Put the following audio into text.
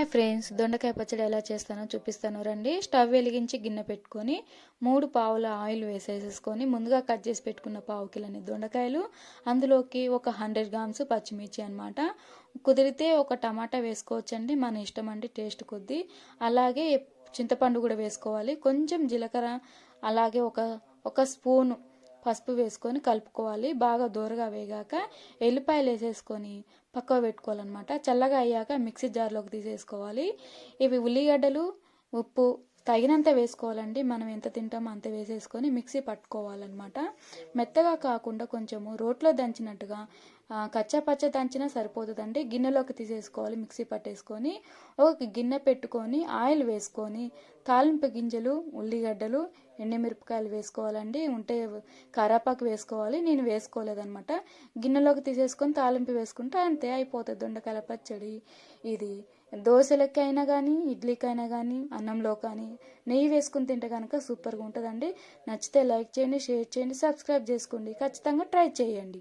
Hi friends దొండకాయ పచ్చడి ఎలా చేస్తానో చూపిస్తాను. రండి స్టవ్ వెలిగించి గిన్నె పెట్టుకొని మూడు పావుల ఆయిల్ వేసేసేసుకొని ముందుగా కట్ చేసి పెట్టుకున్న పావు కిలోని దొండకాయలు అందులోకి ఒక హండ్రెడ్ గ్రామ్స్ పచ్చిమిర్చి అనమాట కుదిరితే ఒక టమాటా వేసుకోవచ్చండి మన ఇష్టం అండి టేస్ట్ కొద్దీ. అలాగే చింతపండు కూడా వేసుకోవాలి. కొంచెం జీలకర్ర అలాగే ఒక ఒక స్పూను పసుపు వేసుకొని కలుపుకోవాలి. బాగా దూరగా వేగాక ఎల్లిపాయలు వేసేసుకొని పక్కన పెట్టుకోవాలన్నమాట. చల్లగా అయ్యాక మిక్సీ జార్లోకి తీసేసుకోవాలి. ఇవి ఉల్లిగడ్డలు ఉప్పు తగినంత వేసుకోవాలండి. మనం ఎంత తింటామో అంత వేసేసుకొని మిక్సీ పట్టుకోవాలన్నమాట. మెత్తగా కాకుండా కొంచెము రోట్లో దంచినట్టుగా కచ్చా పచ్చ దంచినా సరిపోతుందండి. గిన్నెలోకి తీసేసుకోవాలి మిక్సీ పట్టేసుకొని. ఒక గిన్నె పెట్టుకొని ఆయిల్ వేసుకొని తాలింపు గింజలు ఉల్లిగడ్డలు ఎండుమిరపకాయలు వేసుకోవాలండి. ఉంటే కరాపాకు వేసుకోవాలి నేను వేసుకోలేదనమాట గిన్నెలోకి తీసేసుకొని తాలింపు వేసుకుంటే అంతే అయిపోతుంది. దొండకాయల పచ్చడి ఇది. దోశలకి అయినా కానీ ఇడ్లీకైనా కానీ అన్నంలో కానీ నెయ్యి వేసుకుని తింటే కనుక సూపర్గా ఉంటుందండి. నచ్చితే లైక్ చేయండి షేర్ చేయండి సబ్స్క్రైబ్ చేసుకోండి. ఖచ్చితంగా ట్రై చేయండి.